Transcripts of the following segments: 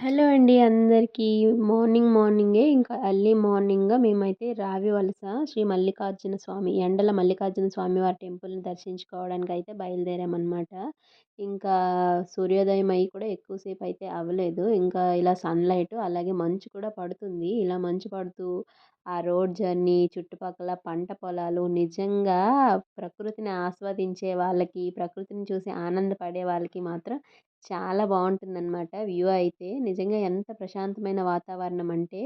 Hello అండి అందరికీ. Morning మార్నింగే ఇంకా ఎర్లీ మార్నింగ్ మేమైతే రావి వలస శ్రీ మల్లికార్జున స్వామి ఎండల మల్లికార్జున స్వామి వారి టెంపుల్ని దర్శించుకోవడానికి అయితే బయలుదేరామన్నమాట. ఇంకా సూర్యోదయం అయ్యి కూడా ఎక్కువసేపు అయితే అవ్వలేదు. ఇంకా ఇలా సన్లైట్ అలాగే మంచు కూడా పడుతుంది. ఇలా మంచు పడుతూ ఆ రోడ్ జర్నీ చుట్టుపక్కల పంట పొలాలు నిజంగా ప్రకృతిని ఆస్వాదించే వాళ్ళకి ప్రకృతిని చూసి ఆనందపడే వాళ్ళకి మాత్రం చాలా బాగుంటుందనమాట వ్యూ అయితే నిజంగా ఎంత ప్రశాంతమైన వాతావరణం అంటే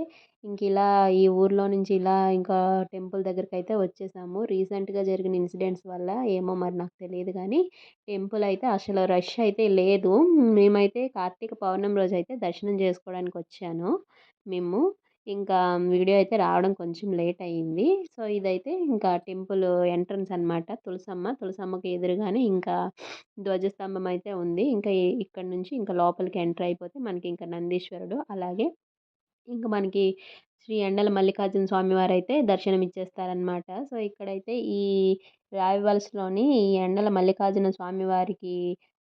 ఇంక ఇలా ఈ ఊర్లో నుంచి ఇలా ఇంకా టెంపుల్ దగ్గరికి అయితే వచ్చేసాము. రీసెంట్గా జరిగిన ఇన్సిడెంట్స్ వల్ల ఏమో మరి నాకు తెలియదు కానీ టెంపుల్ అయితే అసలు రష్ అయితే లేదు. మేమైతే కార్తీక పౌర్ణమి రోజు అయితే దర్శనం చేసుకోవడానికి వచ్చాను మేము. ఇంకా వీడియో అయితే రావడం కొంచెం లేట్ అయ్యింది సో ఇదైతే ఇంకా టెంపుల్ ఎంట్రన్స్ అనమాట తులసమ్మ తులసమ్మకి ఎదురుగానే ఇంకా ధ్వజస్తంభం అయితే ఉంది. ఇంకా ఇక్కడ నుంచి ఇంకా లోపలికి ఎంటర్ అయిపోతే మనకి ఇంకా నందీశ్వరుడు అలాగే ఇంకా మనకి శ్రీ ఎండల మల్లికార్జున స్వామి వారు అయితే దర్శనం ఇచ్చేస్తారనమాట సో ఇక్కడైతే ఈ రావివలసలోని ఈ ఎండల మల్లికార్జున స్వామి వారికి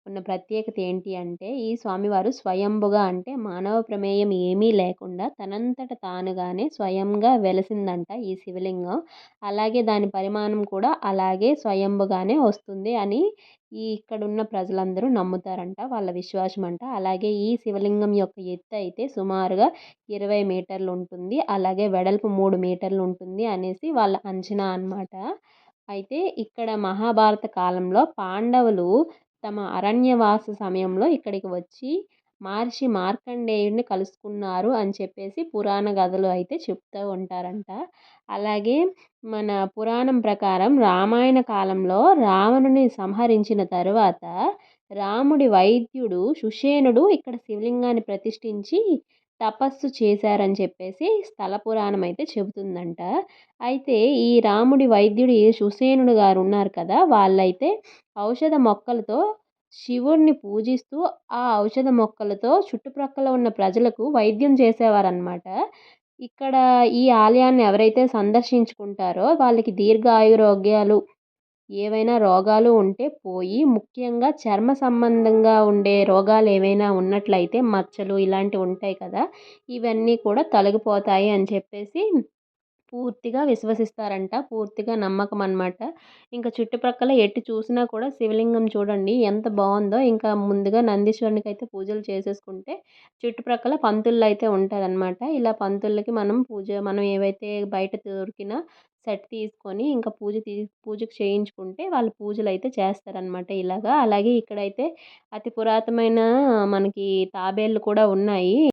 ఉన్న ప్రత్యేకత ఏంటి అంటే ఈ స్వామివారు స్వయంభుగా అంటే మానవ ప్రమేయం ఏమీ లేకుండా తనంతట తానుగానే స్వయంగా వెలసిందంట ఈ శివలింగం. అలాగే దాని పరిమాణం కూడా అలాగే స్వయంభుగానే వస్తుంది అని ఈ ఇక్కడ ఉన్న ప్రజలందరూ నమ్ముతారంట వాళ్ళ విశ్వాసం అంట అలాగే ఈ శివలింగం యొక్క ఎత్తు అయితే సుమారుగా ఇరవై మీటర్లు ఉంటుంది అలాగే వెడల్పు మూడు మీటర్లు ఉంటుంది అనేసి వాళ్ళ అంచనా అనమాట అయితే ఇక్కడ మహాభారత కాలంలో పాండవులు తమ అరణ్యవాస సమయంలో ఇక్కడికి వచ్చి మహర్షి మార్కండేయుడిని కలుసుకున్నారు అని చెప్పేసి పురాణ కథలు అయితే చెప్తూ ఉంటారంట. అలాగే మన పురాణం ప్రకారం రామాయణ కాలంలో రావణుని సంహరించిన తరువాత రాముడి వైద్యుడు సుషేణుడు ఇక్కడ శివలింగాన్ని ప్రతిష్ఠించి తపస్సు చేశారని చెప్పేసి స్థల పురాణం అయితే చెబుతుందంట. అయితే ఈ రాముడి వైద్యుడు సుసేనుడు గారు ఉన్నారు కదా వాళ్ళైతే ఔషధ మొక్కలతో శివుణ్ణి పూజిస్తూ ఆ ఔషధ మొక్కలతో చుట్టుప్రక్కల ఉన్న ప్రజలకు వైద్యం చేసేవారనమాట ఇక్కడ ఈ ఆలయాన్ని ఎవరైతే సందర్శించుకుంటారో వాళ్ళకి దీర్ఘ ఆయురోగ్యాలు ఏవైనా రోగాలు ఉంటే పోయి ముఖ్యంగా చర్మ సంబంధంగా ఉండే రోగాలు ఏవైనా ఉన్నట్లయితే మచ్చలు ఇలాంటివి ఉంటాయి కదా ఇవన్నీ కూడా తొలగిపోతాయి అని చెప్పేసి పూర్తిగా విశ్వసిస్తారంట. పూర్తిగా నమ్మకం అనమాట ఇంకా చుట్టుప్రక్కల ఎటు చూసినా కూడా శివలింగం చూడండి ఎంత బాగుందో ఇంకా ముందుగా నందీశ్వరునికి అయితే పూజలు చేసేసుకుంటే చుట్టుప్రక్కల పంతుళ్ళు అయితే ఉంటారనమాట ఇలా పంతులకి మనం పూజ మనం ఏవైతే బయట దొరికిన సెట్ తీసుకొని ఇంకా పూజ తీ పూజకు చేయించుకుంటే వాళ్ళు పూజలు అయితే చేస్తారనమాట ఇలాగా. అలాగే ఇక్కడైతే అతి పురాతనమైన మనకి తాబేళ్ళు కూడా ఉన్నాయి.